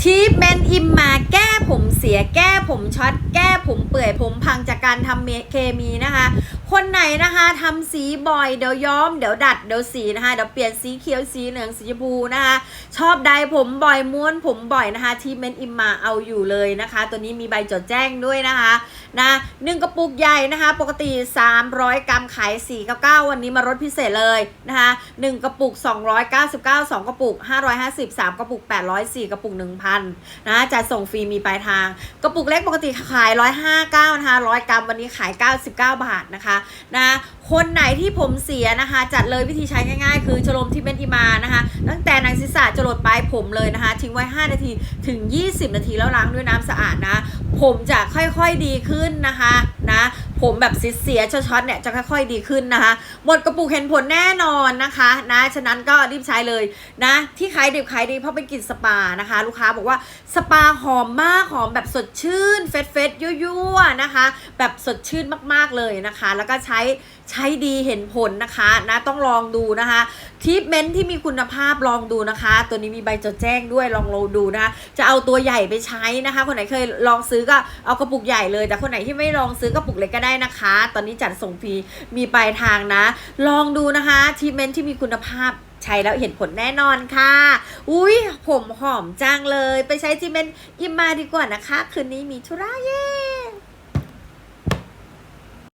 ทีเมนอิมมาแก้ผมเสียแก้ ผมช็อตแก้ผมเปื่อยผมพังจากการทำเคมีนะคะ คนไหนนะคะทำสีบ่อยเดี๋ยวย้อมเดี๋ยวดัดเดี๋ยวสีนะคะเดี๋ยวเปลี่ยนสีเขียวสีเหลืองสีชมพูนะคะชอบไดร์ผมบ่อยม้วนผมบ่อยนะคะทีเมนอิมมาเอาอยู่เลยนะคะ ตัวนี้มีใบจดแจ้งด้วยนะคะนะหนึ่งกระปุกใหญ่นะคะ ปกติ 300 กรัมขาย 499 วันนี้มาลดพิเศษเลยนะคะหนึ่งกระปุก 299 2 กระปุก 550 3 กระปุก 800 4 กระปุก 1,000 นะจะส่งฟรีมีปลายทาง กระปุกเล็กปกติขาย 159นะคะ100 กรัมวันนี้ขาย 99 บาทนะคะนะคนไหนที่ผมเสียนะคะ จัดเลยวิธีใช้ง่ายๆ คือชโลมที่เป็นอิมานะคะ ตั้งแต่นังศีรษะจรดปลายผมเลยนะคะ ทิ้งไว้ 5 นาทีถึง 20 นาทีแล้วล้างด้วยน้ำสะอาดนะ ผมจะค่อยๆดีขึ้นนะคะ ผมแบบเสียๆช็อตๆเนี่ยจะค่อยๆดีขึ้นนะคะ หมดกระปุกเห็นผลแน่นอนนะคะนะฉะนั้นก็รีบใช้เลยนะที่ขายดิบขายดีเพราะเป็นกลิ่นสปานะคะ ลูกค้าบอกว่าสปาหอมมากหอมแบบสดชื่นเฟสเฟสยั่วๆนะคะ แบบสดชื่นมากๆเลยนะคะ แล้วก็ใช้ใช้ดีเห็นผลนะคะนะต้องลองดูนะคะทีทเมนต์ที่มีคุณภาพลองดูนะคะ ตัวนี้มีใบจดแจ้งด้วยลองลองดูนะคะจะเอาตัวใหญ่ไปใช้นะคะ คนไหนเคยลองซื้อก็เอากระปุกใหญ่เลย แต่คนไหนที่ไม่ลองซื้อกระปุกเล็กก็ได้นะคะ ตอนนี้จัดส่งฟรีมีปลายทางนะ ลองดูนะคะทีเมนที่มีคุณภาพใช้แล้วเห็นผลแน่นอนค่ะ อุ้ยผมหอมจังเลย ไปใช้ทีเมนอิมมาดีกว่านะคะ คืนนี้มีธุระเย้